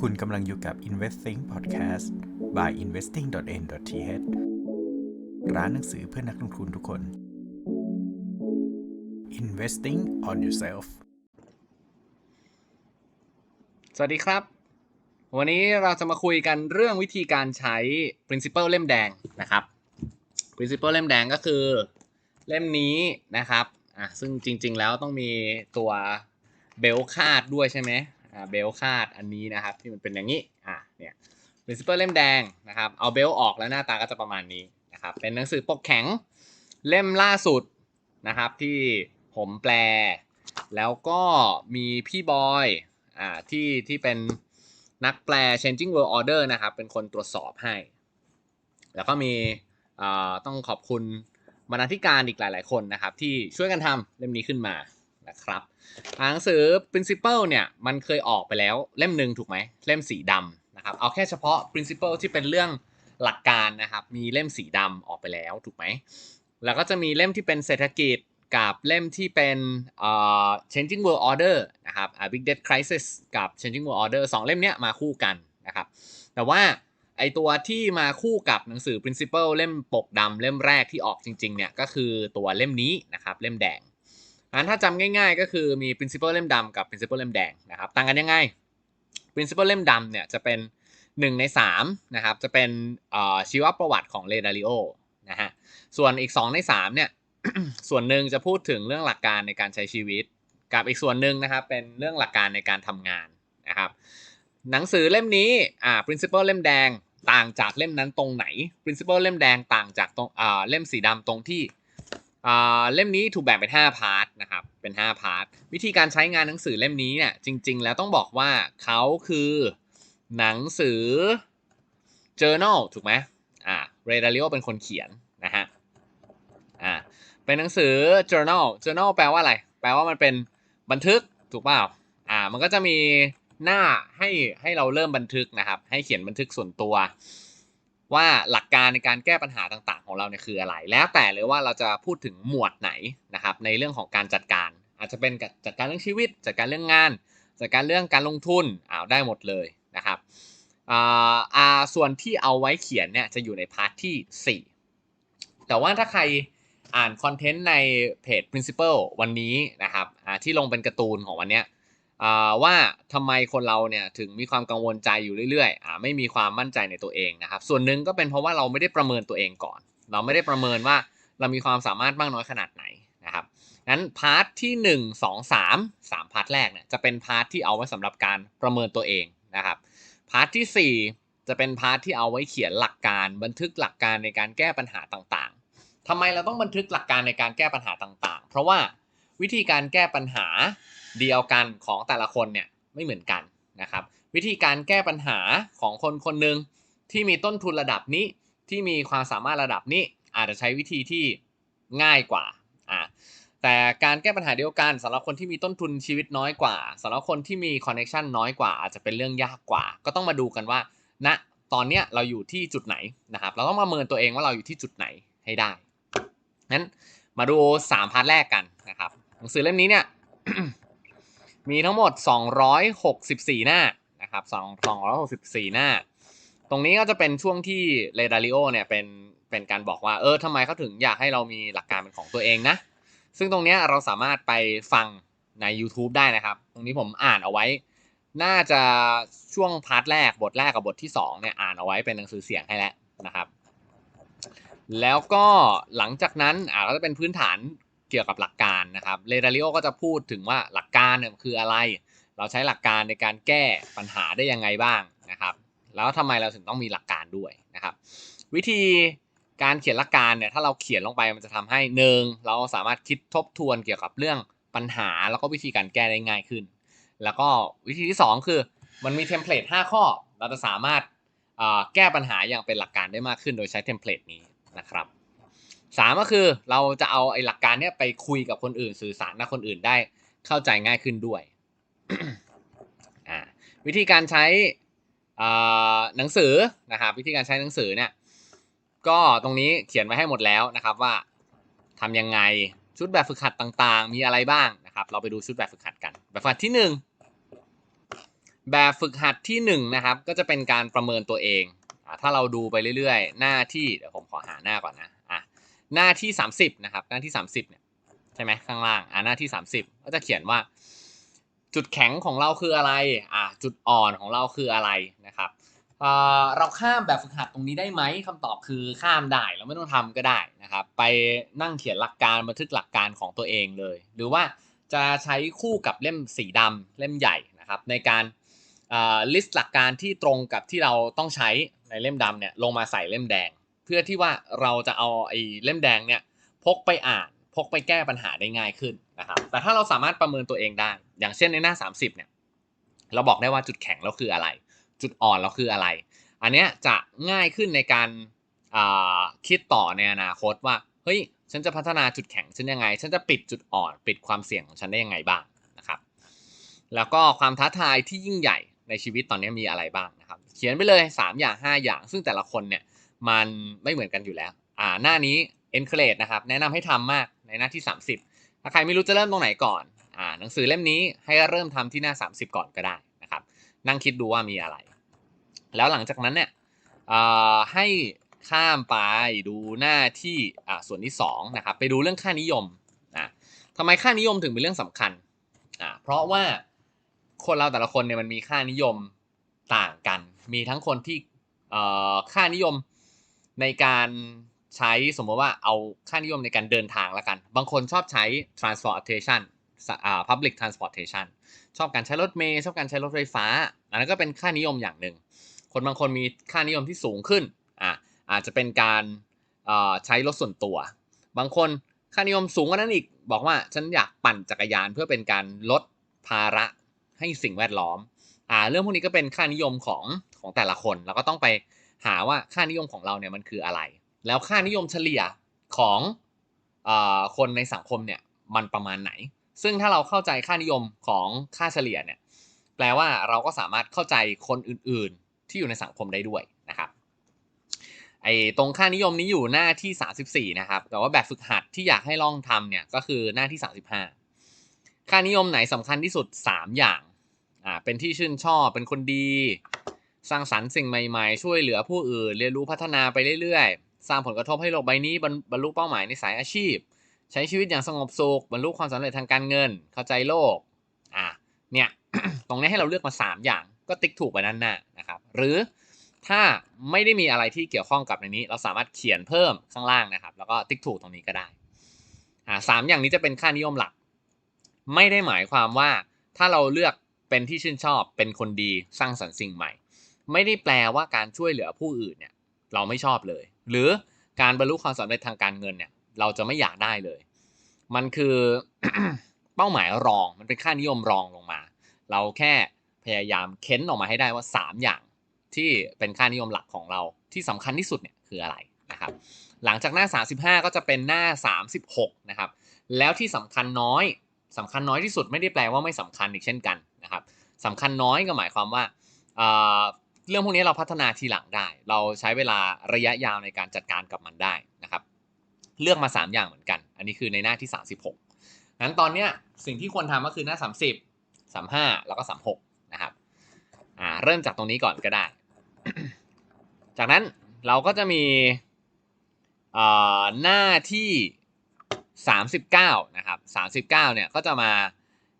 คุณกำลังอยู่กับ Investing Podcast by investing.n.th ร้านหนังสือเพื่อนักลงทุนทุกคน Investing on yourself สวัสดีครับ วันนี้เราจะมาคุยกันเรื่องวิธีการใช้ principle เล่มแดงนะครับ principle เล่มแดงก็คือเล่มนี้นะครับอะซึ่งจริงๆแล้วต้องมีตัวเบลคาดด้วยใช่ไหม อ่าเบลคาดอันนี้นะครับที่มันเป็นอย่างนี้อะเนี่ย principle เล่มแดงนะครับเอาเบลออกแล้วหน้าตาก็จะประมาณนี้นะครับเป็นหนังสือปกแข็งเล่มล่าสุดนะครับที่ผมแปล แล้วก็มีพี่บอยอ่าที่ที่เป็นนักแปล changing world order นะครับเป็นคนตรวจสอบให้ แล้วก็มีอ่าต้องขอบคุณบรรณาธิการอีกหลาย ๆ คนนะครับที่ช่วยกันทำเล่มนี้ขึ้นมา นะครับหนังสือ principle เนี่ยมันเคยออกไปแล้วเล่มหนึ่งถูกไหมเล่มสีดำนะครับเอาแค่เฉพาะ principle ที่เป็นเรื่องหลักการนะครับมีเล่มสีดำออกไปแล้วถูกไหมแล้วก็จะมีเล่มที่เป็นเศรษฐกิจกับเล่มที่เป็น changing world order นะครับ big debt crisis กับ changing world order สองเล่มเนี้ยมาคู่กันนะครับแต่ว่าไอตัวที่มาคู่กับหนังสือ principle เล่มปกดำเล่มแรกที่ออกจริงๆเนี่ยก็คือตัวเล่มนี้นะครับเล่มแดง อันถ้าจำง่ายๆ ก็คือมี principle เล่มดำกับ principle เล่มแดงนะครับ ต่างกันยังไง principle เล่มดำเนี่ยจะเป็น 1 ใน 3 นะครับ จะเป็นชีวประวัติของเรดาริโอนะฮะ ส่วนอีก 2 ใน 3 เนี่ย ส่วนหนึ่งจะพูดถึงเรื่องหลักการในการใช้ชีวิต กับอีกส่วนหนึ่งนะครับ เป็นเรื่องหลักการในการทำงานนะครับ หนังสือเล่มนี้อ่า principle เล่มแดงต่างจากเล่มนั้นตรงไหน principle เล่มแดงต่างจากตรงอ่าเล่มสีดำตรงที่ เล่มนี้ถูกแบ่งเป็น 5 พาร์ทนะครับ เป็น 5 พาร์ท วิธีการใช้งานหนังสือเล่มนี้เนี่ย จริง ๆ แล้วต้องบอกว่าเขาคือหนังสือ journal ถูกไหมอ่า เรดาริโอเป็นคนเขียนนะฮะ อ่า เป็นหนังสือ journal journal แปลว่าอะไร แปลว่ามันเป็นบันทึก ถูกเปล่า อ่า มันก็จะมีหน้าให้ให้เราเริ่มบันทึกนะครับ ให้เขียนบันทึกส่วนตัว ว่าหลักการในการแก้ปัญหาต่างๆ ของเราเนี่ยคืออะไร แล้วแต่เลยว่าเราจะพูดถึงหมวดไหนนะครับในเรื่องของการจัดการ อาจจะเป็นจัดการเรื่องชีวิต จัดการเรื่องงาน จัดการเรื่องการลงทุนอ้าวได้หมดเลยนะครับอ่าส่วนที่เอาไว้เขียนเนี่ยจะอยู่ในพาร์ทที่ 4 แต่ว่าถ้าใครอ่านคอนเทนต์ในเพจ principle วันนี้นะครับที่ลงเป็นการ์ตูนของวันเนี้ย ว่าทำไมคนเราเนี่ยถึงมีความกังวลใจอยู่เรื่อยๆไม่มีความมั่นใจในตัวเองนะครับ ส่วนหนึ่งก็เป็นเพราะว่าเราไม่ได้ประเมินตัวเองก่อน เราไม่ได้ประเมินว่าเรามีความสามารถมากน้อยขนาดไหนนะครับงั้นพาร์ทที่ 1 2 3 3พาร์ทแรกเนี่ยจะเป็นพาร์ทที่เอาไว้สำหรับการประเมินตัวเองนะครับพาร์ทที่ 4 จะเป็นพาร์ทที่เอาไว้เขียนหลักการ บันทึกหลักการในการแก้ปัญหาต่างๆทำไมเราต้องบันทึกหลักการในการแก้ปัญหาต่างๆ เพราะว่าวิธีการแก้ปัญหา เดียวกันของแต่ละคนเนี่ยไม่เหมือนกันนะครับ วิธีการแก้ปัญหาของคนคนหนึ่งที่มีต้นทุนระดับนี้ที่มีความสามารถระดับนี้อาจจะใช้วิธีที่ง่ายกว่าอ่าแต่การแก้ปัญหาเดียวกันสำหรับคนที่มีต้นทุนชีวิตน้อยกว่าสำหรับคนที่มีคอนเนคชันน้อยกว่า อาจจะเป็นเรื่องยากกว่า ก็ต้องมาดูกันว่าณนะตอนเนี้ยเราอยู่ที่จุดไหนนะครับ เราต้องมาเมินตัวเองว่าเราอยู่ที่จุดไหนให้ได้นั้นมาดู 3 พาร์ทแรกกันนะครับหนังสือเล่มนี้เนี่ย มีทั้งหมด 264 หน้านะครับ264 หน้า ตรงนี้ก็จะเป็นช่วงที่เรดาริโอเนี่ยเป็นเป็นการบอกว่าเออทำไมเขาถึงอยากให้เรามีหลักการเป็นของตัวเองนะ ซึ่งตรงนี้เราสามารถไปฟังใน YouTube ได้นะครับ ตรงนี้ผมอ่านเอาไว้ น่าจะช่วงพาร์ทแรกบทแรกกับบทที่2เนี่ยอ่านเอาไว้เป็นหนังสือเสียงให้แล้วนะครับ แล้วก็หลังจากนั้นอ่าก็จะเป็นพื้นฐาน เกี่ยวกับหลักการนะครับเรดาริโอก็จะพูดถึงว่าหลักการเนี่ยคืออะไร เราใช้หลักการในการแก้ปัญหาได้ยังไงบ้างนะครับ แล้วทำไมเราถึงต้องมีหลักการด้วยนะครับ วิธีการเขียนหลักการเนี่ยถ้าเราเขียนลงไปมันจะทำให้หนึ่งเราสามารถคิดทบทวนเกี่ยวกับเรื่องปัญหาแล้วก็วิธีการแก้ได้ง่ายขึ้น แล้วก็วิธีที่ 2 คือมันมีเทมเพลต5ข้อ เราจะสามารถแก้ปัญหาอย่างเป็นหลักการได้มากขึ้นโดยใช้เทมเพลตนี้นะครับ สามก็คือเราจะเอาไอ้หลักการเนี้ยไปคุยกับคนอื่นสื่อสารกับคนอื่นได้เข้าใจง่ายขึ้นด้วยวิธีการใช้หนังสือนะครับวิธีการใช้หนังสือเนี่ยก็ตรงนี้เขียนไว้ให้หมดแล้วนะครับว่าทำยังไงชุดแบบฝึกหัดต่างๆ มีอะไรบ้างนะครับ เราไปดูชุดแบบฝึกหัดกัน แบบฝึกหัดที่ 1 แบบฝึกหัดที่หนึ่งนะครับก็จะเป็นการประเมินตัวเองอ่าถ้าเราดูไปเรื่อยๆ หน้าที่เดี๋ยวผมขอหาหน้าก่อนนะ หน้าที่ 30นะครับหน้าที่ 30เนี่ยใช่ไหมข้างล่างอ่าหน้าที่ 30 ก็จะเขียนว่า จุดแข็งของเราคืออะไรอ่าจุดอ่อนของเราคืออะไรนะครับเออเราข้ามแบบฝึกหัดตรงนี้ได้ไหมคำตอบคือข้ามได้เราไม่ต้องทำก็ได้นะครับไปนั่งเขียนหลักการบันทึกหลักการของตัวเองเลย หรือว่าจะใช้คู่กับเล่มสีดำเล่มใหญ่นะครับในการลิสต์หลักการที่ตรงกับที่เราต้องใช้ในเล่มดำเนี่ยลงมาใส่เล่มแดง เพื่อที่ว่าเราจะเอาไอ้เล่มแดงเนี่ยพกไปอ่านพกไปแก้ปัญหาได้ง่ายขึ้นนะครับแต่ถ้าเราสามารถประเมินตัวเองได้ อย่างเช่นในหน้า 30เนี่ยเราบอกได้ว่าจุดแข็งเราคืออะไร จุดอ่อนเราคืออะไร อันเนี้ยจะง่ายขึ้นในการคิดต่อในอนาคตว่าเฮ้ยฉันจะพัฒนาจุดแข็งฉันยังไง ฉันจะปิดจุดอ่อน ปิดความเสี่ยงของฉันได้ยังไงบ้างนะครับ แล้วก็ความท้าทายที่ยิ่งใหญ่ในชีวิตตอนนี้มีอะไรบ้างนะครับ เขียนไปเลย 3 อย่าง 5 อย่าง ซึ่งแต่ละคนเนี่ย มันไม่เหมือนกันอยู่แล้ว อ่าหน้านี้ encourage นะครับ แนะนำให้ทำมากในหน้าที่ 30 ถ้าใครไม่รู้จะเริ่มตรงไหนก่อนอ่าหนังสือเล่มนี้ให้เริ่มทำที่หน้า 30 ก่อนก็ได้นะครับ นั่งคิดดูว่ามีอะไร แล้วหลังจากนั้นเนี่ยให้ข้ามไปดูหน้าที่อ่าส่วนที่2นะครับไปดูเรื่องค่านิยมอะทำไมค่านิยมถึงเป็นเรื่องสำคัญอ่าเพราะว่าคนเราแต่ละคนเนี่ยมันมีค่านิยมต่างกัน มีทั้งคนที่อ่อค่านิยม ในการใช้สมมติว่าเอาค่านิยมในการเดินทางละกัน บางคนชอบใช้ transportation อ่า public transportation ชอบการใช้รถเมล์ชอบการใช้รถไฟฟ้า อันนั้นก็เป็นค่านิยมอย่างหนึ่ง คนบางคนมีค่านิยมที่สูงขึ้นอ่าอาจจะเป็นการใช้รถส่วนตัว บางคนค่านิยมสูงกว่านั้นอีก บอกว่าฉันอยากปั่นจักรยานเพื่อเป็นการลดภาระให้สิ่งแวดล้อมอ่าเรื่องพวกนี้ก็เป็นค่านิยมของของแต่ละคน แล้วก็ต้องไป หาว่าค่านิยมของเราเนี่ยมันคืออะไร แล้วค่านิยมเฉลี่ยของอคนในสังคมเนี่ยมันประมาณไหน ซึ่งถ้าเราเข้าใจค่านิยมของค่าเฉลี่ยเนี่ยแปลว่าเราก็สามารถเข้าใจคนอื่นๆ ที่อยู่ในสังคมได้ด้วยนะครับไอ้ตรงค่านิยมนี้อยู่หน้าที่ 34 นะครับ แต่ว่าแบบฝึกหัดที่อยากให้ลองทำเนี่ยก็คือหน้าที่ 35 ค่านิยมไหนสำคัญที่สุด 3 อย่าง อ่า เป็นที่ชื่นชอบ เป็นคนดี สร้างสรรค์สิ่งใหม่ๆ ช่วยเหลือผู้อื่น เรียนรู้พัฒนาไปเรื่อยๆ สร้างผลกระทบให้โลกใบนี้บรรลุเป้าหมายในสายอาชีพ ใช้ชีวิตอย่างสงบสุขบรรลุความสำเร็จทางการเงิน เข้าใจโลก อ่าเนี่ย ตรงนี้ให้เราเลือกมา 3 อย่าง ก็ติ๊กถูกไปนั่นหน้านะครับ หรือถ้าไม่ได้มีอะไรที่เกี่ยวข้องกับในนี้ เราสามารถเขียนเพิ่มข้างล่างนะครับ แล้วก็ติ๊กถูกตรงนี้ก็ได้ อ่าสามอย่างนี้จะเป็นค่านิยมหลัก ไม่ได้หมายความว่าถ้าเราเลือกเป็นที่ชื่นชอบเป็นคนดีสร้างสรรค์สิ่งใหม่ ไม่ได้แปลว่าการช่วยเหลือผู้อื่นเนี่ยเราไม่ชอบเลย หรือการบรรลุความสำเร็จทางการเงินเนี่ย เราจะไม่อยากได้เลย มันคือเป้าหมายรองมันเป็นค่านิยมรองลงมา เราแค่พยายามเค้นออกมาให้ได้ว่า 3 อย่างที่เป็นค่านิยมหลักของเราที่สำคัญที่สุดเนี่ยคืออะไรนะครับ หลังจากหน้า 35 ก็จะเป็นหน้า 36 นะครับ แล้วที่สำคัญน้อยสำคัญน้อยที่สุดไม่ได้แปลว่าไม่สำคัญอีกเช่นกันนะครับสำคัญน้อยก็หมายความว่า เรื่องพวกนี้เราพัฒนาทีหลังได้ เราใช้เวลาระยะยาวในการจัดการกับมันได้นะครับ เลือกมา 3 อย่างเหมือนกัน อันนี้คือในหน้าที่ 36งั้นตอนเนี้ยสิ่งที่ควรทำก็คือหน้า 30 35 แล้วก็ 36 นะครับอ่าเริ่มจากตรงนี้ก่อนก็ได้ จากนั้นเราก็จะมีหน้าที่ 39 นะครับ 39 เนี่ยก็จะมา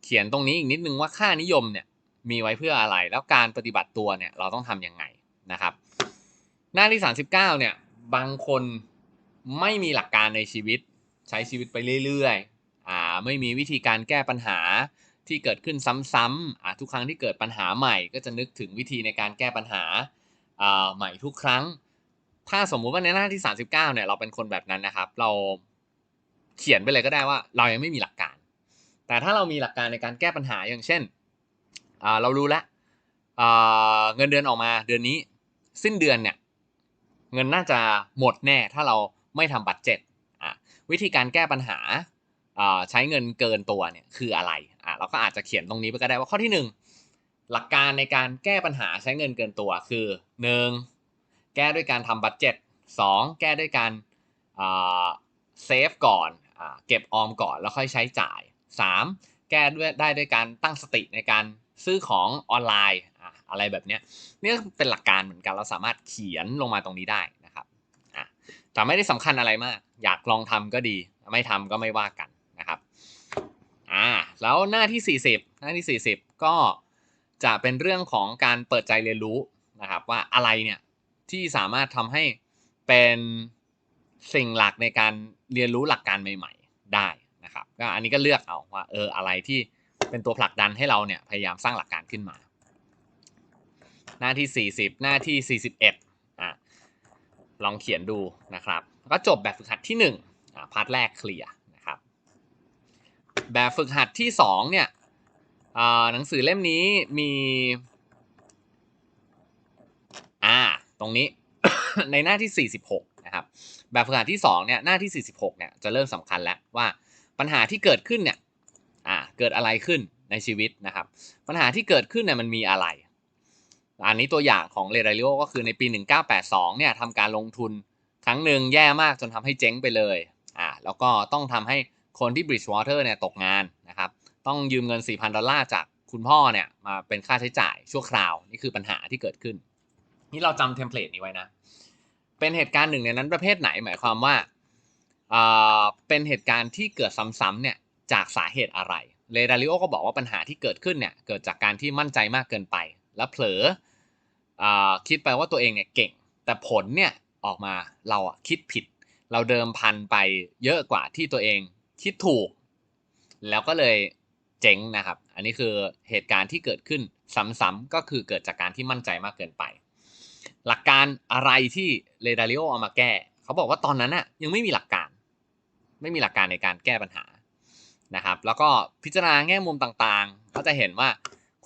เขียนตรงนี้อีกนิดนึงว่าค่านิยมเนี่ย มีไว้เพื่ออะไร แล้วการปฏิบัติตัวเนี่ยเราต้องทำยังไงนะครับ หน้าที่ 39เนี่ยบางคนไม่มีหลักการในชีวิตใช้ชีวิตไปเรื่อยๆอ่าไม่มีวิธีการแก้ปัญหาที่เกิดขึ้นซ้ำๆอ่าทุกครั้งที่เกิดปัญหาใหม่ ก็จะนึกถึงวิธีในการแก้ปัญหาอ่าใหม่ทุกครั้ง ถ้าสมมุติว่าในหน้าที่ 39เนี่ยเราเป็นคนแบบนั้นนะครับ เราเขียนไปเลยก็ได้ว่า เรายังไม่มีหลักการ แต่ถ้าเรามีหลักการในการแก้ปัญหาอย่างเช่น เรารู้แล้วเงินเดือนออกมาเดือนนี้ สิ้นเดือนเนี่ยเงินน่าจะหมดแน่ถ้าเราไม่ทำบัตรเจ็ตวิธีการแก้ปัญหาใช้เงินเกินตัวเนี่ยคืออะไรเราก็อาจจะเขียนตรงนี้ไปก็ได้ว่าข้อที่ 1 หลักการในการแก้ปัญหาใช้เงินเกินตัวคือ 1. แก้ด้วยการทำบัตรเจ็ต 2. แก้ด้วยการเซฟก่อนเก็บออมก่อนแล้วค่อยใช้จ่าย 3. แก้ด้วยได้ด้วยการตั้งสติในการ ซื้อของออนไลน์อะไรแบบเนี้ยเนี่ยเป็นหลักการเหมือนกันเราสามารถเขียนลงมาตรงนี้ได้นะครับอะแต่ไม่ได้สำคัญอะไรมาก อยากลองทำก็ดี ไม่ทำก็ไม่ว่ากันนะครับอ่าแล้วหน้าที่ 40 หน้าที่ 40 ก็จะเป็นเรื่องของการเปิดใจเรียนรู้นะครับว่าอะไรเนี่ยที่สามารถทำให้เป็นสิ่งหลักในการเรียนรู้หลักการใหม่ ๆ ได้นะครับก็อันนี้ก็เลือกเอาว่าเอออะไรที่ เป็นตัวผลักดันให้เราเนี่ยพยายามสร้างหลักการขึ้นมา หน้าที่ 40 หน้าที่ 41อะลองเขียนดูนะครับก็จบแบบฝึกหัดที่1อะพาร์ทแรกเคลียร์นะครับแบบฝึกหัดที่2เนี่ยหนังสือเล่มนี้มีอ่าตรงนี้ในหน้าที่ 46 นะครับ แบบฝึกหัดที่2เนี่ยหน้าที่ 46 เนี่ยจะเริ่มสำคัญแล้วว่าปัญหาที่เกิดขึ้นเนี่ย เกิดอะไรขึ้นในชีวิตนะครับ ปัญหาที่เกิดขึ้นเนี่ยมันมีอะไร อันนี้ตัวอย่างของเรดาริโอก็คือในปี 1982เนี่ยทำการลงทุนครั้งหนึ่งแย่มากจนทำให้เจ๊งไปเลยอ่าแล้วก็ต้องทำให้คนที่ Bridgewater เนี่ยตกงานนะครับ ต้องยืมเงิน 4,000 ดอลลาร์จากคุณพ่อเนี่ยมาเป็นค่าใช้จ่ายชั่วคราว นี่คือปัญหาที่เกิดขึ้น นี่เราจำเทมเพลตนี้ไว้นะ เป็นเหตุการณ์หนึ่งในนั้นประเภทไหนหมายความว่าอ่าเป็นเหตุการณ์ที่เกิดซ้ำๆเนี่ยจากสาเหตุอะไร เรดาริโอก็บอกว่าปัญหาที่เกิดขึ้นเนี่ยเกิดจากการที่มั่นใจมากเกินไป แล้วเผลออคิดไปว่าตัวเองเนี่ยเก่ง แต่ผลเนี่ยออกมาเราคิดผิด เราเดิมพันไปเยอะกว่าที่ตัวเองคิดถูก แล้วก็เลยเจ๊งนะครับ อันนี้คือเหตุการณ์ที่เกิดขึ้นซ้ำๆก็คือเกิดจากการที่มั่นใจมากเกินไป หลักการอะไรที่เรดาริโอเอามาแก้ เขาบอกว่าตอนนั้นน่ะยังไม่มีหลักการ ไม่มีหลักการในการแก้ปัญหา นะครับ แล้วก็พิจารณาแง่มุมต่างๆ ก็จะเห็นว่า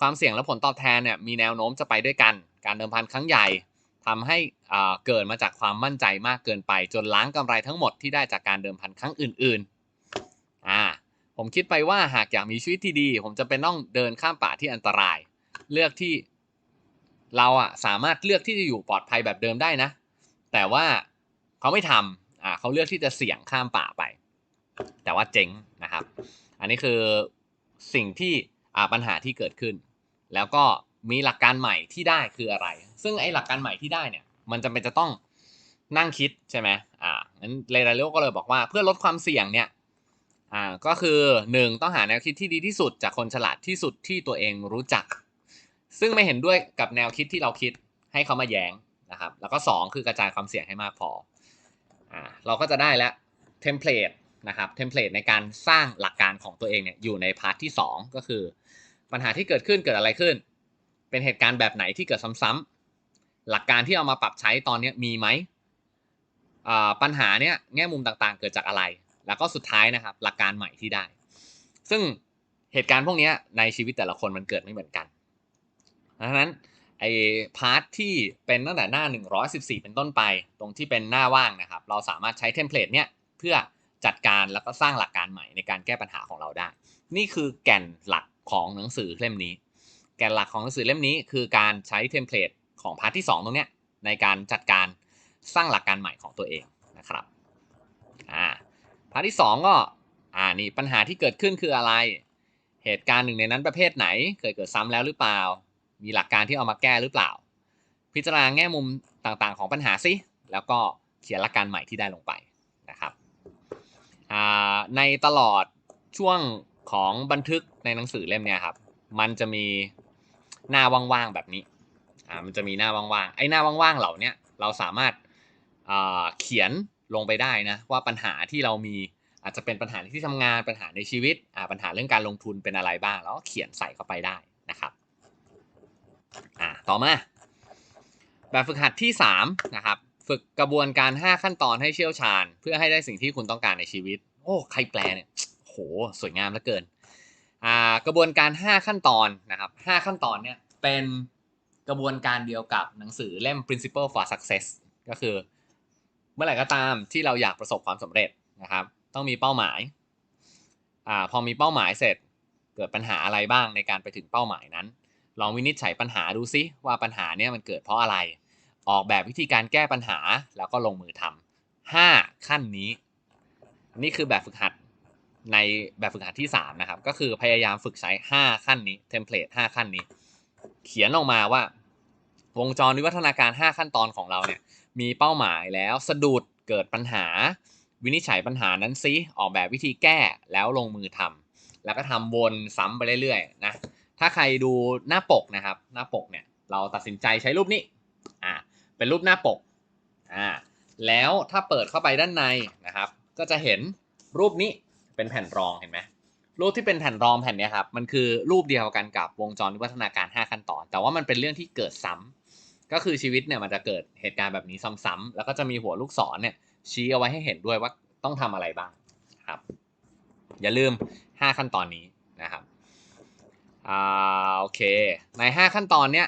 ความเสี่ยงและผลตอบแทนเนี่ยมีแนวโน้มจะไปด้วยกัน การเดิมพันครั้งใหญ่ทำให้อ่าเกิดมาจากความมั่นใจมากเกินไป จนล้างกำไรทั้งหมดที่ได้จากการเดิมพันครั้งอื่นๆอ่าผมคิดไปว่าหากอยากมีชีวิตที่ดี ผมจะเป็นต้องเดินข้ามป่าที่อันตราย เลือกที่เราอะสามารถเลือกที่จะอยู่ปลอดภัยแบบเดิมได้นะ แต่ว่าเขาไม่ทำอ่าเขาเลือกที่จะเสี่ยงข้ามป่าไป แต่ว่าเจ๊งนะครับ อันนี้คือสิ่งที่ปัญหาที่เกิดขึ้น แล้วก็มีหลักการใหม่ที่ได้คืออะไร ซึ่งไอ้หลักการใหม่ที่ได้เนี่ย มันจำเป็นจะต้องนั่งคิดใช่ไหมอ่างั้นเรดาริโอก็เลยบอกว่าเพื่อลดความเสี่ยงเนี่ย อ่า ก็คือหนึ่งต้องหาแนวคิดที่ดีที่สุดจากคนฉลาดที่สุดที่ตัวเองรู้จัก ซึ่งไม่เห็นด้วยกับแนวคิดที่เราคิดให้เขามาแย้งนะครับ แล้วก็สองคือกระจายความเสี่ยงให้มากพอ อ่า เราก็จะได้แล้วเทมเพลต นะครับเทมเพลตในการสร้างหลักการของตัวเองเนี่ยอยู่ในพาร์ทที่สองก็คือ ปัญหาที่เกิดขึ้นเกิดอะไรขึ้น เป็นเหตุการณ์แบบไหนที่เกิดซ้ำๆหลักการที่เอามาปรับใช้ตอนนี้มีไหมปัญหาเนี่ยแง่มุมต่างๆ เกิดจากอะไร แล้วก็สุดท้ายนะครับ หลักการใหม่ที่ได้ ซึ่งเหตุการณ์พวกนี้ในชีวิตแต่ละคนมันเกิดไม่เหมือนกันดังนั้นไอ้พาร์ทที่เป็นตั้งแต่หน้า 114 เป็นต้นไป ตรงที่เป็นหน้าว่างนะครับ เราสามารถใช้เทมเพลตเนี่ยเพื่อ จัดการแล้วก็สร้างหลักการใหม่ในการแก้ปัญหาของเราได้ นี่คือแก่นหลักของหนังสือเล่มนี้ แก่นหลักของหนังสือเล่มนี้ คือการใช้เทมเพลตของพาร์ทที่ 2 ตรงเนี้ยในการจัดการสร้างหลักการใหม่ของตัวเองนะครับอ่าพาร์ทที่ 2 ก็อ่านี่ปัญหาที่เกิดขึ้นคืออะไร เหตุการณ์หนึ่งในนั้นประเภทไหน เคยเกิดซ้ำแล้วหรือเปล่า มีหลักการที่เอามาแก้หรือเปล่า พิจารณาแง่มุมต่างๆ ของปัญหาสิแล้วก็เขียนหลักการใหม่ที่ได้ลงไปนะครับ ในตลอดช่วงของบันทึกในหนังสือเล่มเนี้ยครับ มันจะมีหน้าว่างๆแบบนี้อ่ามันจะมีหน้าว่างๆไอ้หน้าว่างๆเหล่านี้เราสามารถาเขียนลงไปได้นะว่าปัญหาที่เรามีอาจจะเป็นปัญหาในที่ทำงานปัญหาในชีวิตอ่าปัญหาเรื่องการลงทุนเป็นอะไรบ้าง แล้วเขียนใส่เข้าไปได้นะครับอ่าต่อมา แบบฝึกหัดที่3นะครับ ฝึกกระบวนการ 5 ขั้นตอนให้เชี่ยวชาญ เพื่อให้ได้สิ่งที่คุณต้องการในชีวิต โอ้ ใครแปลเนี่ย โห สวยงามเหลือเกิน อ่า กระบวนการ 5 ขั้นตอนนะครับ 5 ขั้นตอนเนี่ยเป็นกระบวนการเดียวกับหนังสือเล่ม Principle for Success ก็คือ เมื่อไหร่ก็ตามที่เราอยากประสบความสำเร็จนะครับ ต้องมีเป้าหมาย อ่า พอมีเป้าหมายเสร็จ เกิดปัญหาอะไรบ้างในการไปถึงเป้าหมายนั้น ลองวินิจฉัยปัญหาดูซิว่าปัญหาเนี่ยมันเกิดเพราะอะไร ออกแบบวิธีการแก้ปัญหาแล้วก็ลงมือทำห้าขั้นนี้ นี่คือแบบฝึกหัดในแบบฝึกหัดที่ 3 นะครับ ก็คือพยายามฝึกใช้ 5 ขั้นนี้เทมเพลต5ขั้นนี้ เขียนออกมาว่า วงจรวิวัฒนาการ 5 ขั้นตอนของเราเนี่ย มีเป้าหมายแล้วสะดุดเกิดปัญหา วินิจฉัยปัญหานั้นซิออกแบบวิธีแก้แล้วลงมือทำแล้วก็ทำวนซ้ำไปเรื่อยๆนะถ้าใครดูหน้าปกนะครับ หน้าปกเนี่ยเราตัดสินใจใช้รูปนี้อ่า เป็นรูปหน้าปกอ่าแล้วถ้าเปิดเข้าไปด้านในนะครับ ก็จะเห็นรูปนี้เป็นแผ่นรองเห็นไหมรูปที่เป็นแผ่นรองแผ่นนี้ครับมันคือรูปเดียวกันกับวงจรวิวัฒนาการ 5 ขั้นตอน แต่ว่ามันเป็นเรื่องที่เกิดซ้ำก็คือชีวิตเนี่ยมันจะเกิดเหตุการณ์แบบนี้ซ้ำๆแล้วก็จะมีหัวลูกศรเนี่ยชี้เอาไว้ให้เห็นด้วยว่าต้องทำอะไรบ้างครับ อย่าลืม 5 ขั้นตอนนี้นะครับอ่าโอเค ใน 5 ขั้นตอนเนี้ย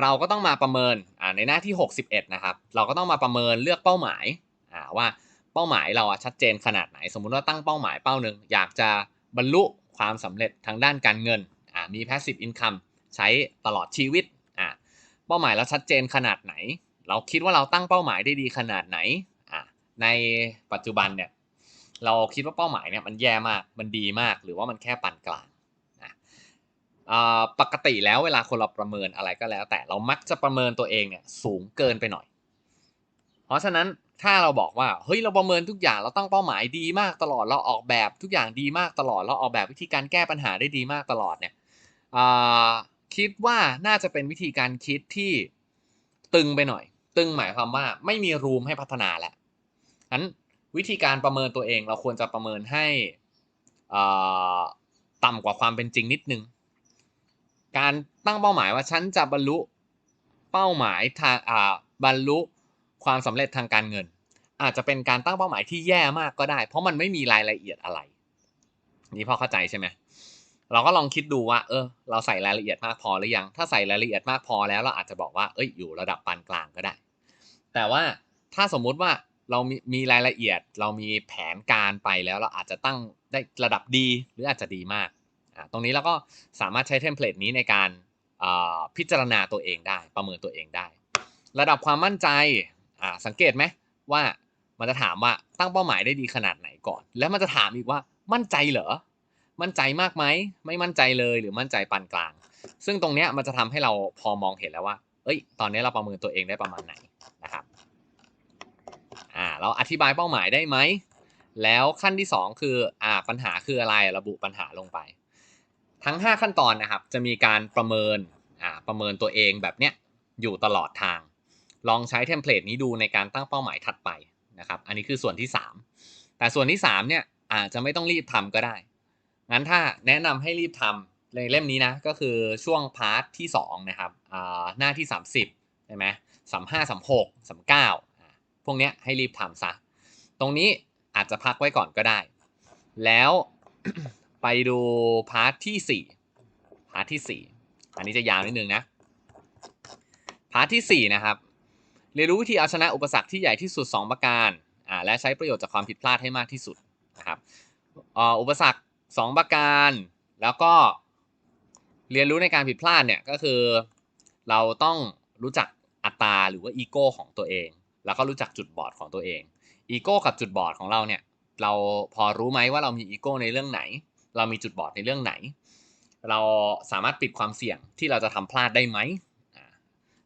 เราก็ต้องมาประเมินในหน้าที่ 61 นะครับ เราก็ต้องมาประเมินเลือกเป้าหมายว่าเป้าหมายเราชัดเจนขนาดไหน สมมุติว่าตั้งเป้าหมายเป้าหนึ่งอยากจะบรรลุความสำเร็จทางด้านการเงินมี passive income ใช้ตลอดชีวิตเป้าหมายเราชัดเจนขนาดไหน เราคิดว่าเราตั้งเป้าหมายได้ดีขนาดไหนในปัจจุบันเนี่ยเราคิดว่าเป้าหมายเนี่ยมันแย่มากมันดีมากหรือว่ามันแค่ปานกลาง ปกติแล้วเวลาคนเราประเมินอะไรก็แล้ว แต่เรามักจะประเมินตัวเองเนี่ยสูงเกินไปหน่อย เพราะฉะนั้นถ้าเราบอกว่าเฮ้ยเราประเมินทุกอย่างเราตั้งเป้าหมายดีมากตลอดเราออกแบบทุกอย่างดีมากตลอด เราออกแบบวิธีการแก้ปัญหาได้ดีมากตลอดเนี่ยคิดว่าน่าจะเป็นวิธีการคิดที่ตึงไปหน่อย ตึงหมายความว่าไม่มีรูมให้พัฒนาแล้วนั้นวิธีการประเมินตัวเองเราควรจะประเมินให้ต่ำกว่าความเป็นจริงนิดนึง การตั้งเป้าหมายว่าฉันจะบรรลุเป้าหมายทางบรรลุความสำเร็จทางการเงิน อาจจะเป็นการตั้งเป้าหมายที่แย่มากก็ได้ เพราะมันไม่มีรายละเอียดอะไร นี่พอเข้าใจใช่ไหมเราก็ลองคิดดูว่า เออ เราใส่รายละเอียดมากพอหรือยัง ถ้าใส่รายละเอียดมากพอแล้วเราอาจจะบอกว่าเอ้ยอยู่ระดับปานกลางก็ได้ แต่ว่าถ้าสมมุติว่าเรามีมีรายละเอียด เรามีแผนการไปแล้วเราอาจจะตั้งได้ระดับดีหรืออาจจะดีมาก ตรงนี้เราก็สามารถใช้เทมเพลตนี้ในการพิจารณาตัวเองได้ ประเมินตัวเองได้ ระดับความมั่นใจสังเกตไหมว่ามันจะถามว่าตั้งเป้าหมายได้ดีขนาดไหนก่อน แล้วมันจะถามอีกว่ามั่นใจเหรอ มั่นใจมากไหม ไม่มั่นใจเลยหรือมั่นใจปานกลาง ซึ่งตรงเนี้ยมันจะทำให้เราพอมองเห็นแล้วว่า เอ้ย ตอนนี้เราประเมินตัวเองได้ประมาณไหนนะครับ อ่า เราอธิบายเป้าหมายได้ไหม แล้วขั้นที่ 2 คือ อ่า ปัญหาคืออะไร ระบุปัญหาลงไป ทั้ง 5 ขั้นตอนนะครับ จะมีการประเมินประเมินตัวเองแบบเนี้ยอยู่ตลอดทาง ลองใช้เทมเพลตนี้ดูในการตั้งเป้าหมายถัดไปนะครับ อันนี้คือส่วนที่ 3 แต่ส่วนที่3เนี่ยอาจจะไม่ต้องรีบทำก็ได้ งั้นถ้าแนะนำให้รีบทำในเล่มนี้นะ ก็คือช่วงพาร์ทที่2นะครับหน้าที่ 30ใช่ไหมสามห้าสามหกสามเก้าพวกเนี้ยให้รีบทำซะ ตรงนี้อาจจะพักไว้ก่อนก็ได้ แล้ว ไปดูพาร์ทที่4พาร์ทที่4อันนี้จะยาวนิดนึงนะ พาร์ทที่4นะครับ เรียนรู้วิธีเอาชนะอุปสรรคที่ใหญ่ที่สุด 2 ประการอ่าและใช้ประโยชน์จากความผิดพลาดให้มากที่สุดนะครับอุปสรรค 2 ประการ แล้วก็เรียนรู้ในการผิดพลาดเนี่ยก็คือเราต้องรู้จักอัตราหรือว่าอีโก้ของตัวเอง แล้วก็รู้จักจุดบอดของตัวเองอีโก้กับจุดบอดของเราเนี่ยเราพอรู้ไหมว่าเรามีอีโก้ในเรื่องไหน เรามีจุดบอดในเรื่องไหน เราสามารถปิดความเสี่ยงที่เราจะทำพลาดได้ไหม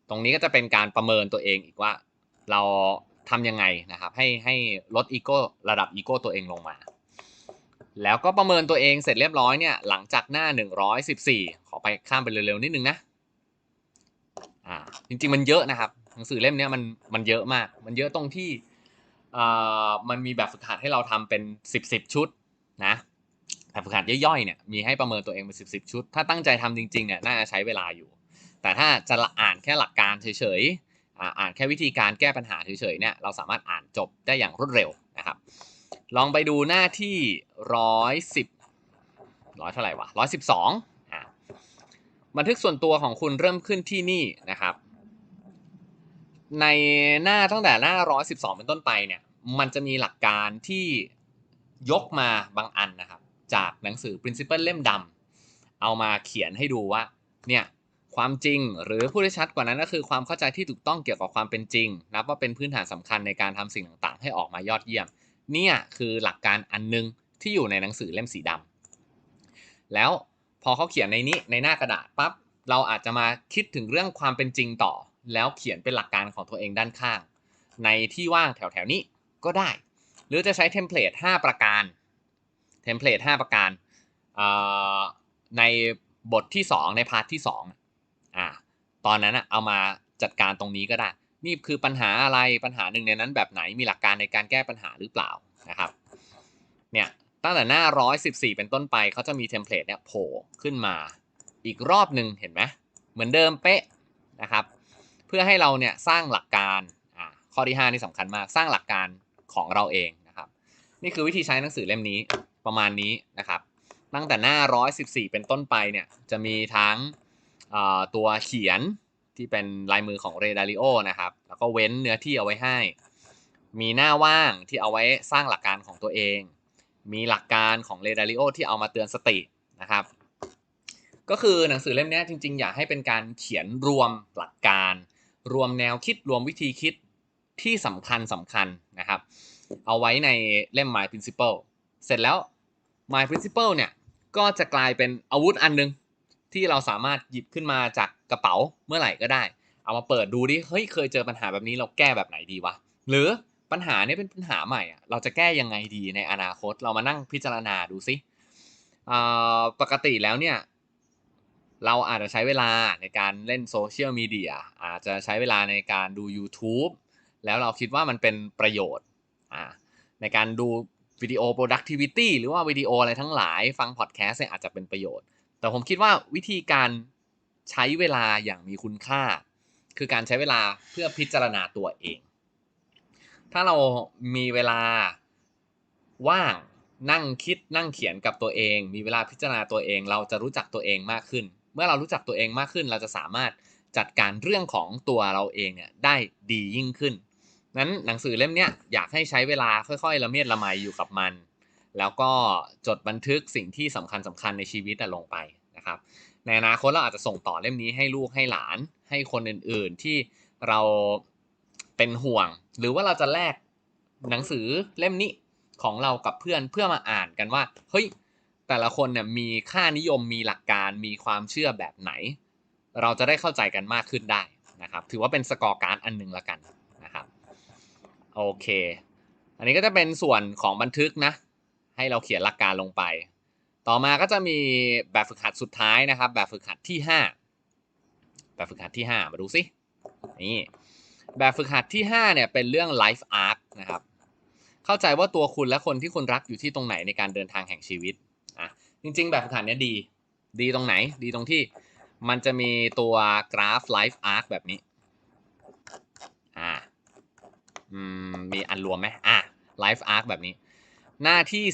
ตรงนี้ก็จะเป็นการประเมินตัวเองอีกว่าเราทำยังไงนะครับให้ให้ลดอีโก้ระดับอีโก้ตัวเองลงมา แล้วก็ประเมินตัวเองเสร็จเรียบร้อยเนี่ยหลังจากหน้า 114 ขอไปข้ามไปเร็วๆนิดนึงนะอ่าจริงๆมันเยอะนะครับหนังสือเล่มนี้มันมันเยอะมาก มันเยอะตรงที่อ่ามันมีแบบฝึกหัดให้เราทำเป็น 10 10 ชุดนะ แบบฝึกหัดย่อยๆเนี่ยมีให้ประเมินตัวเองเป็น10 10ชุด ถ้าตั้งใจทำจริงๆเนี่ยน่าจะใช้เวลาอยู่ แต่ถ้าจะอ่านแค่หลักการเฉยๆอ่านแค่วิธีการแก้ปัญหาเฉยๆเนี่ยเราสามารถอ่านจบได้อย่างรวดเร็วนะครับ ลองไปดูหน้าที่ร้อยสิบร้อยเท่าไหร่วะร้อยสิบสองบันทึกส่วนตัวของคุณเริ่มขึ้นที่นี่นะครับ ในหน้าตั้งแต่หน้าร้อยสิบสองเป็นต้นไปเนี่ยมันจะมีหลักการที่ยกมาบางอันนะครับ จากหนังสือ principle เล่มดำเอามาเขียนให้ดูว่าเนี่ยความจริงหรือพูดได้ชัดกว่านั้นก็คือความเข้าใจที่ถูกต้องเกี่ยวกับความเป็นจริง นับว่าเป็นพื้นฐานสำคัญในการทำสิ่งต่างๆ ให้ออกมายอดเยี่ยม เนี่ยคือหลักการอันนึงที่อยู่ในหนังสือเล่มสีดำแล้วพอเขาเขียนในนี้ในหน้ากระดาษปั๊บเราอาจจะมาคิดถึงเรื่องความเป็นจริงต่อ แล้วเขียนเป็นหลักการของตัวเองด้านข้าง ในที่ว่างแถวๆนี้ก็ได้ หรือจะใช้เทมเพลต5ประการ เทมเพลต5ประการในบทที่ 2 ในพาร์ทที่ 2อ่าตอนนั้นเอามาจัดการตรงนี้ก็ได้ นี่คือปัญหาอะไรปัญหาหนึ่งในนั้นแบบไหนมีหลักการในการแก้ปัญหาหรือเปล่านะครับเนี่ยตั้งแต่หน้า 114 เป็นต้นไปเขาจะมีเทมเพลตเนี่ยโผล่ขึ้นมาอีกรอบหนึ่งเห็นไหมเหมือนเดิมเป๊ะนะครับ เพื่อให้เราเนี่ยสร้างหลักการข้อที่ 5 นี่สำคัญมากสร้างหลักการของเราเองนะครับ นี่คือวิธีใช้หนังสือเล่มนี้ ประมาณนี้นะครับตั้งแต่หน้า 114 เป็นต้นไปเนี่ยจะมีทั้งตัวเขียนที่เป็นลายมือของเรดาริโอนะครับแล้วก็เว้นเนื้อที่เอาไว้ให้ มีหน้าว่างที่เอาไว้สร้างหลักการของตัวเอง มีหลักการของเรดาริโอที่เอามาเตือนสตินะครับก็คือหนังสือเล่มนี้จริงๆ อยากให้เป็นการเขียนรวมหลักการ รวมแนวคิดรวมวิธีคิดที่สำคัญสำคัญนะครับ เอาไว้ในเล่ม My Principle เสร็จแล้ว My Principle เนี่ย ก็จะกลายเป็นอาวุธอันนึง ที่เราสามารถหยิบขึ้นมาจากกระเป๋าเมื่อไหร่ก็ได้ เอามาเปิดดูดิ เฮ้ยเคยเจอปัญหาแบบนี้เราแก้แบบไหนดีวะ หรือปัญหานี้เป็นปัญหาใหม่อะเราจะแก้ยังไงดีในอนาคต เรามานั่งพิจารณาดูซิปกติแล้วเนี่ย เราอาจจะใช้เวลาในการเล่นโซเชียลมีเดียอาจจะใช้เวลาในการดู YouTube แล้วเราคิดว่ามันเป็นประโยชน์ในการดู วิดีโอ productivity หรือว่าวิดีโออะไรทั้งหลายฟังพอดแคสต์เนี่ยอาจจะเป็นประโยชน์ แต่ผมคิดว่าวิธีการใช้เวลาอย่างมีคุณค่า คือการใช้เวลาเพื่อพิจารณาตัวเอง ถ้าเรามีเวลาว่างนั่งคิดนั่งเขียนกับตัวเอง มีเวลาพิจารณาตัวเอง เราจะรู้จักตัวเองมากขึ้น เมื่อเรารู้จักตัวเองมากขึ้น เราจะสามารถจัดการเรื่องของตัวเราเองเนี่ยได้ดียิ่งขึ้น นั้นหนังสือเล่มเนี้ยอยากให้ใช้เวลาค่อยๆ ละเมียดละไมอยู่กับมัน แล้วก็จดบันทึกสิ่งที่สำคัญสำคัญในชีวิตลงไปนะครับ ในอนาคตเราอาจจะส่งต่อเล่มนี้ให้ลูกให้หลาน ให้คนอื่นๆที่เราเป็นห่วง หรือว่าเราจะแลกหนังสือเล่มนี้ของเรากับเพื่อนเพื่อมาอ่านกันว่าเฮ้ยแต่ละคนเนี่ยมีค่านิยมมีหลักการมีความเชื่อแบบไหน เราจะได้เข้าใจกันมากขึ้นได้นะครับ ถือว่าเป็นสกอร์การ์ดอันนึงละกัน โอเค อันนี้ก็จะเป็นส่วนของบันทึกนะ ให้เราเขียนหลักการลงไป ต่อมาก็จะมีแบบฝึกหัดสุดท้ายนะครับ แบบฝึกหัดที่ 5 แบบฝึกหัดที่ 5 มาดูสินี่แบบฝึกหัดที่ 5 เนี่ยเป็นเรื่อง life arc นะครับ เข้าใจว่าตัวคุณและคนที่คุณรักอยู่ที่ตรงไหนในการเดินทางแห่งชีวิตอะจริง ๆ แบบฝึกหัดเนี้ยดี ดีตรงไหน ดีตรงที่มันจะมีตัวกราฟ life arc แบบนี้อ่า มีอันรวมไหมอะ Life Arc แบบนี้ หน้าที่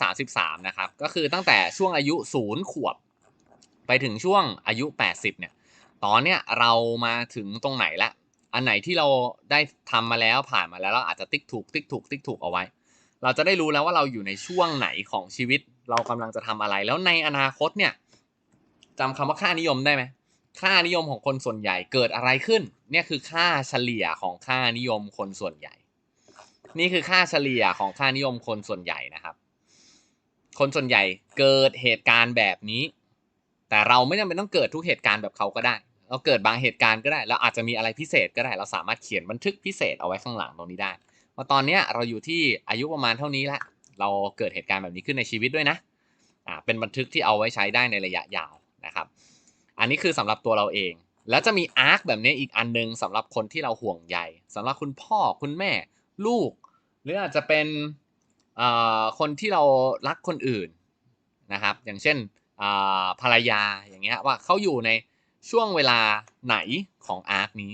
233 นะครับ ก็คือตั้งแต่ช่วงอายุ 0 ขวบ ไปถึงช่วงอายุ 80 เนี่ย ตอนเนี้ยเรามาถึงตรงไหนละอันไหนที่เราได้ทำมาแล้วผ่านมาแล้วเราอาจจะติ๊กถูกติ๊กถูกติ๊กถูกเอาไว้ เราจะได้รู้แล้วว่าเราอยู่ในช่วงไหนของชีวิต เรากำลังจะทำอะไร แล้วในอนาคตเนี่ยจำคำว่าค่านิยมได้ไหม ค่านิยมของคนส่วนใหญ่เกิดอะไรขึ้น เนี่ยคือค่าเฉลี่ยของค่านิยมคนส่วนใหญ่ นี่คือค่าเฉลี่ยของค่านิยมคนส่วนใหญ่นะครับ คนส่วนใหญ่เกิดเหตุการณ์แบบนี้ แต่เราไม่จำเป็นต้องเกิดทุกเหตุการณ์แบบเขาก็ได้ เราเกิดบางเหตุการณ์ก็ได้ เราอาจจะมีอะไรพิเศษก็ได้ เราสามารถเขียนบันทึกพิเศษเอาไว้ข้างหลังตรงนี้ได้ว่าตอนนี้เราอยู่ที่อายุประมาณเท่านี้ล้วเราเกิดเหตุการณ์แบบนี้ขึ้นในชีวิตด้วยนะ อ่า เป็นบันทึกที่เอาไว้ใช้ได้ในระยะยาวนะครับ อันนี้คือสำหรับตัวเราเอง แล้วจะมีอาร์คแบบนี้อีกอันนึงสำหรับคนที่เราห่วงใยสำหรับคุณพ่อคุณแม่ ลูก หรืออาจจะเป็นคนที่เรารักคนอื่นนะครับ อย่างเช่นภรรยาอย่างเงี้ยว่าเขาอยู่ในช่วงเวลาไหนของอาร์คนี้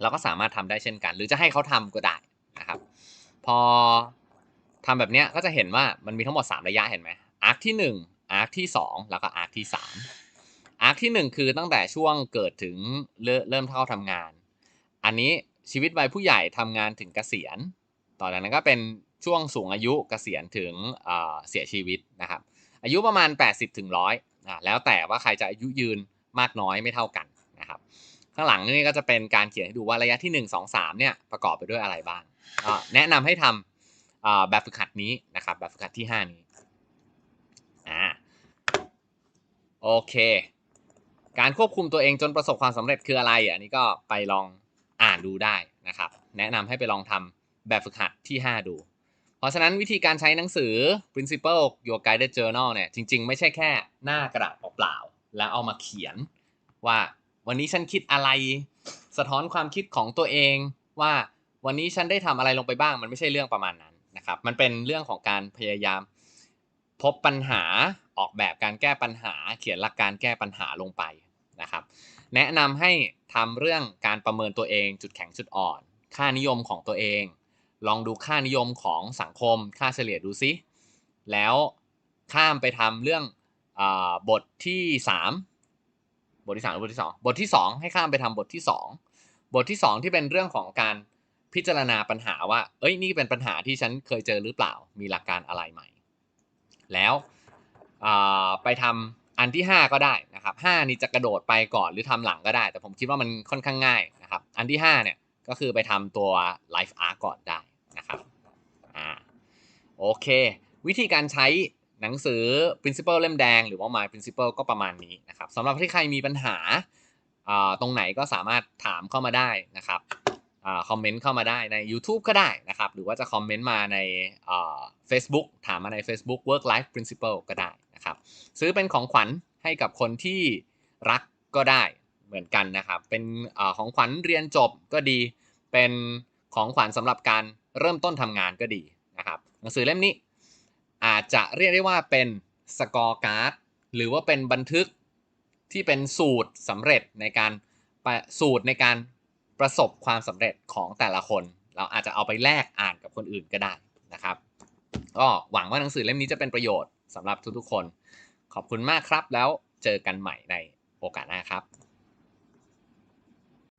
เราก็สามารถทำได้เช่นกัน หรือจะให้เขาทำก็ได้นะครับ พอทำแบบนี้ก็จะเห็นว่ามันมีทั้งหมด 3 ระยะเห็นไหมอาร์คที่ 1 อาร์คที่ 2 แล้วก็อาร์คที่ 3 อาร์คที่ 1 คือตั้งแต่ช่วงเกิดถึงเริ่มเข้าทำงาน อันนี้ชีวิตวัยผู้ใหญ่ทำงานถึงเกษียณ ต่อจากนั้นก็เป็นช่วงสูงอายุเกษียณถึงเสียชีวิตนะครับ อายุประมาณ 80ถึงร้อยแล้วแต่ว่าใครจะอายุยืนมากน้อยไม่เท่ากันนะครับ ข้างหลังนี่ก็จะเป็นการเขียนให้ดูว่าระยะที่ 1 2 3เนี่ยประกอบไปด้วยอะไรบ้าง แนะนำให้ทำแบบฝึกหัดนี้นะครับแบบฝึกหัดที่ 5 นี้อ่าโอเค การควบคุมตัวเองจนประสบความสำเร็จคืออะไร อันนี้ก็ไปลองอ่านดูได้นะครับ แนะนำให้ไปลองทำแบบฝึกหัดที่ 5 ดู เพราะฉะนั้นวิธีการใช้หนังสือ principle your guided journal เนี่ยจริง ๆ ไม่ใช่แค่หน้ากระดาษเปล่าๆแล้วเอามาเขียน ว่าวันนี้ฉันคิดอะไร สะท้อนความคิดของตัวเองว่าวันนี้ฉันได้ทำอะไรลงไปบ้าง มันไม่ใช่เรื่องประมาณนั้นนะครับ มันเป็นเรื่องของการพยายาม พบปัญหาออกแบบการแก้ปัญหา เขียนหลักการแก้ปัญหาลงไปนะครับ แนะนำให้ทำเรื่องการประเมินตัวเองจุดแข็งจุดอ่อน ค่านิยมของตัวเอง ลองดูค่านิยมของสังคม ค่าเฉลี่ยดูซิแล้วข้ามไปทำเรื่องอบทที่ 3 บทที่3หรือบทที่ 2 บทที่ 2 ให้ข้ามไปทำบทที่ 2 บทที่ 2 ที่เป็นเรื่องของการพิจารณาปัญหาว่า เอ้ย นี่เป็นปัญหาที่ฉันเคยเจอหรือเปล่า มีหลักการอะไรใหม่ แล้วไปทำอันที่ 5 ก็ได้นะครับ5นี่จะกระโดดไปก่อนหรือทำหลังก็ได้ แต่ผมคิดว่ามันค่อนข้างง่ายนะครับ อันที่ 5 เนี่ยก็คือไปทำตัว Life Arc ก่อนได้นะครับอ่าโอเค วิธีการใช้หนังสือ Principle เล่มแดงหรือว่า My Principle ก็ประมาณนี้นะครับสำหรับที่ใครมีปัญหาตรงไหนก็สามารถถามเข้ามาได้นะครับ คอมเมนต์เข้ามาได้ใน YouTube ก็ได้นะครับ หรือว่าจะคอมเมนต์มาในอ่า Facebook ถามมาใน Facebook Work Life Principle ก็ได้นะครับ ซื้อเป็นของขวัญให้กับคนที่รักก็ได้เหมือนกันนะครับ เป็นอาของขวัญเรียนจบก็ดี เป็นของขวัญสำหรับการเริ่มต้นทำงานก็ดีนะครับ หนังสือเล่มนี้อาจจะเรียกได้ว่าเป็นสกอร์การ์ดหรือว่าเป็นบันทึกที่เป็นสูตรสำเร็จในการสูตรในการ ประสบความสำเร็จของแต่ละคน เราอาจจะเอาไปแลกอ่านกับคนอื่นก็ได้นะครับ ก็หวังว่าหนังสือเล่มนี้จะเป็นประโยชน์สำหรับทุกๆคน ขอบคุณมากครับแล้วเจอกันใหม่ในโอกาสหน้าครับ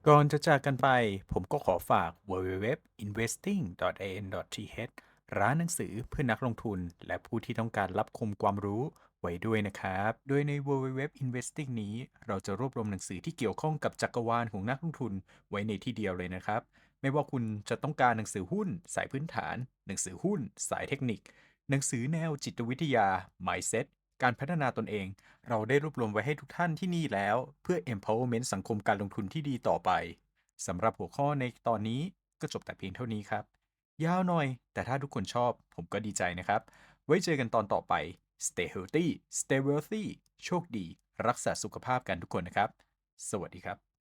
ก่อนจะจากกันไป ผมก็ขอฝาก www.investing.an.th ร้านหนังสือเพื่อนักลงทุน และผู้ที่ต้องการรับคมความรู้ ไว้ด้วยนะครับ โดยใน www investing นี้ เราจะรวบรวมหนังสือที่เกี่ยวข้องกับจักรวาลของนักลงทุนไว้ในที่เดียวเลยนะครับ ไม่ว่าคุณจะต้องการหนังสือหุ้น สายพื้นฐาน หนังสือหุ้น สายเทคนิค หนังสือแนวจิตวิทยา mindset การพัฒนาตนเอง เราได้รวบรวมไว้ให้ทุกท่านที่นี่แล้ว เพื่อ empowerment สังคมการลงทุนที่ดีต่อไปสำหรับหัวข้อในตอนนี้ก็จบแต่เพียงเท่านี้ครับ ยาวหน่อย แต่ถ้าทุกคนชอบ ผมก็ดีใจนะครับ ไว้เจอกันตอนต่อไป stay healthy stay wealthy โชคดี รักษาสุขภาพกันทุกคนนะครับ สวัสดีครับ